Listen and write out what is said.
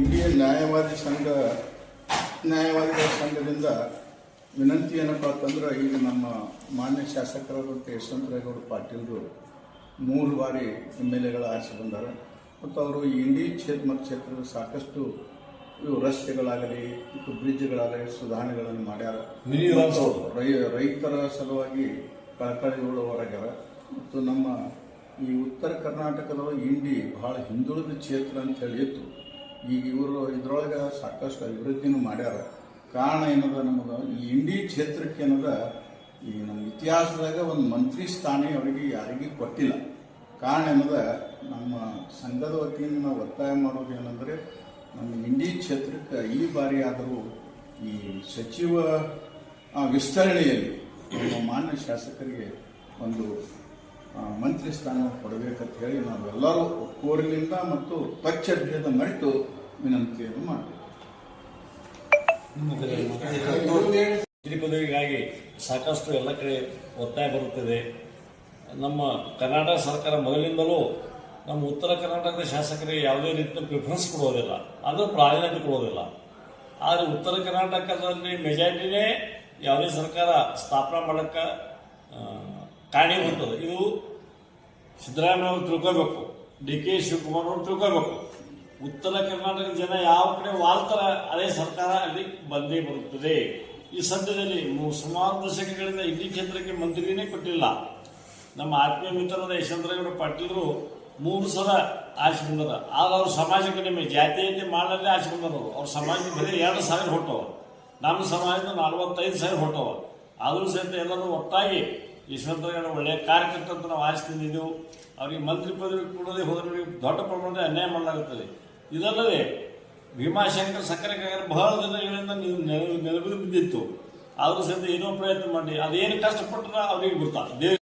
Indian ನ್ಯಾಯವಾದಿ ಸಂಘ ನ್ಯಾಯವಾದಿಗಳ ಸಂಘದಿಂದ ವಿನಂತಿ ಏನಪ್ಪ ಅಂತಂದ್ರೆ ಈಗ ನಮ್ಮ ಮಾನ್ಯ ಶಾಸಕರಾದಂಥ ಯಶವಂತರಾಯಗೌಡ ಪಾಟೀಲ್ರು ಮೂರು ಬಾರಿ ಎಂ ಎಲ್ ಎಗಳ ಆರಿಸಿ ಬಂದಾರೆ. ಮತ್ತು ಅವರು ಈ ಇಂಡಿ ಕ್ಷೇತ್ರ ಮತ್ತು ಕ್ಷೇತ್ರದ ಸಾಕಷ್ಟು ಇವು ರಸ್ತೆಗಳಾಗಲಿ ಮತ್ತು ಬ್ರಿಡ್ಜ್ಗಳಾಗಲಿ ಸುಧಾರಣೆಗಳನ್ನು ಮಾಡ್ಯಾರ. ರೈತರ ಸಲುವಾಗಿ ಕಳಕಳಿಗಳು ಹೊರಗ್ಯಾರ. ಮತ್ತು ನಮ್ಮ ಈ ಉತ್ತರ ಕರ್ನಾಟಕದೊಳಗೆ ಇಂಡಿ ಬಹಳ ಹಿಂದುಳಿದ ಕ್ಷೇತ್ರ ಅಂತ ಹೇಳಿ ಇತ್ತು ಈಗ ಇವರು ಇದ್ರೊಳಗೆ ಸಾಕಷ್ಟು ಅಭಿವೃದ್ಧಿನೂ ಮಾಡ್ಯಾರ. ಕಾರಣ ಏನದ ನಮಗೆ ಈ ಇಂಡಿ ಕ್ಷೇತ್ರಕ್ಕೆ ಏನದ? ಈ ನಮ್ಮ ಇತಿಹಾಸದಾಗ ಒಂದು ಮಂತ್ರಿ ಸ್ಥಾನ ಅವರಿಗೆ ಯಾರಿಗೂ ಕೊಟ್ಟಿಲ್ಲ. ಕಾರಣ ಏನದ? ನಮ್ಮ ಸಂಘದ ವತಿಯಿಂದ ನಾವು ಒತ್ತಾಯ ಮಾಡೋದು ಏನಂದರೆ, ನಮ್ಮ ಇಂಡಿ ಕ್ಷೇತ್ರಕ್ಕೆ ಈ ಬಾರಿ ಆದರೂ ಈ ಸಚಿವ ವಿಸ್ತರಣೆಯಲ್ಲಿ ನಮ್ಮ ಮಾನ್ಯ ಶಾಸಕರಿಗೆ ಒಂದು ಮಂತ್ರಿ ಸ್ಥಾನ ಕೊಡಬೇಕಂತ ಹೇಳಿ ನಾವೆಲ್ಲರೂ ಒಕ್ಕೋರಿನಿಂದ ಮತ್ತು ಪಕ್ಷ ಭೇದ ಮರೆತು ವಿನಂತಿಯನ್ನು ಮಂತ್ರಿ ಪದವಿಗಾಗಿ ಸಾಕಷ್ಟು ಎಲ್ಲ ಕಡೆ ಒತ್ತಾಯ ಬರುತ್ತಿದೆ. ನಮ್ಮ ಕರ್ನಾಟಕ ಸರ್ಕಾರ ಮೊದಲಿಂದಲೂ ನಮ್ಮ ಉತ್ತರ ಕರ್ನಾಟಕದ ಶಾಸಕರಿಗೆ ಯಾವುದೇ ರೀತಿಯ ಪ್ರಿಫರೆನ್ಸ್ ಕೊಡೋದಿಲ್ಲ ಅದು ಪ್ರಾಧಾನ್ಯತೆ ಕೊಡೋದಿಲ್ಲ ಆದರೆ ಉತ್ತರ ಕರ್ನಾಟಕದಲ್ಲಿ ಮೆಜಾರಿಟಿನೇ ಯಾವುದೇ ಸರ್ಕಾರ ಸ್ಥಾಪನೆ ಮಾಡೋಕ್ಕೆ ಕಾರಣೀಭೂತದೆ ಇದು ಸಿದ್ದರಾಮಯ್ಯ ಅವರು ತಿಳ್ಕೋಬೇಕು ಡಿ ಕೆ ಶಿವಕುಮಾರ್ ಅವರು ತಿಳ್ಕೊಬೇಕು ಉತ್ತರ ಕರ್ನಾಟಕದ ಜನ ಯಾವ ಕಡೆ ವಾಲ್ತಾರ ಅದೇ ಸರ್ಕಾರ ಅಲ್ಲಿ ಬಂದೇ ಬರುತ್ತದೆ. ಈ ಸದ್ಯದಲ್ಲಿ ಸುಮಾರು ದಶಕಗಳಿಂದ ಇಡೀ ಕ್ಷೇತ್ರಕ್ಕೆ ಮಂತ್ರಿನೇ ಕೊಟ್ಟಿಲ್ಲ. ನಮ್ಮ ಆತ್ಮೀಯ ಮಿತ್ರರಾದ ಯಶವಂತರಗೌಡ ಪಾಟೀಲರು ಮೂರು ಸಲ ಆಚೆ ಆಗ ಅವ್ರ ಸಮಾಜ ಕಡಿಮೆ ಜಾತೀಯತೆ ಮಾಡಲೇ ಆಚೆ ಬಂದರು ಅವ್ರ ಸಮಾಜ ಬರೀ ಎರಡು ಸಾವಿರ ಹೊಟ್ಟವ ನಮ್ಮ ಸಮಾಜದ ನಲವತ್ತೈದು ಸಾವಿರ ಹೊಟ್ಟವ ಆದರೂ ಸಹಿತ ಎಲ್ಲರೂ ಒಟ್ಟಾಗಿ ಯಶವಂತರೇಗೌಡ ಒಳ್ಳೆಯ ಕಾರ್ಯಕರ್ತ ಅಂತ ನಾವು ಅವರಿಗೆ ಮಂತ್ರಿ ಪದವಿ ಕೊಡೋದೇ ಹೋದ್ರೆ ಅವ್ರಿಗೆ ದೊಡ್ಡ ಪ್ರಮಾಣದ ಅನ್ಯಾಯ ಮಾಡಲಾಗುತ್ತದೆ. ಇದಲ್ಲದೆ ಭೀಮಾಶಂಕರ್ ಸಕ್ಕರೆ ಕಾಗರ ಬಹಳ ದಿನಗಳಿಂದ ನೀವು ನೆಲವು ನೆಲವಿದು ಬಿದ್ದಿತ್ತು. ಆದರೂ ಸಹಿತ ಏನೋ ಪ್ರಯತ್ನ ಮಾಡಿ, ಅದೇನು ಕಷ್ಟಪಟ್ಟರೆ ಅವರಿಗೆ ಗೊತ್ತಾ ದೇವ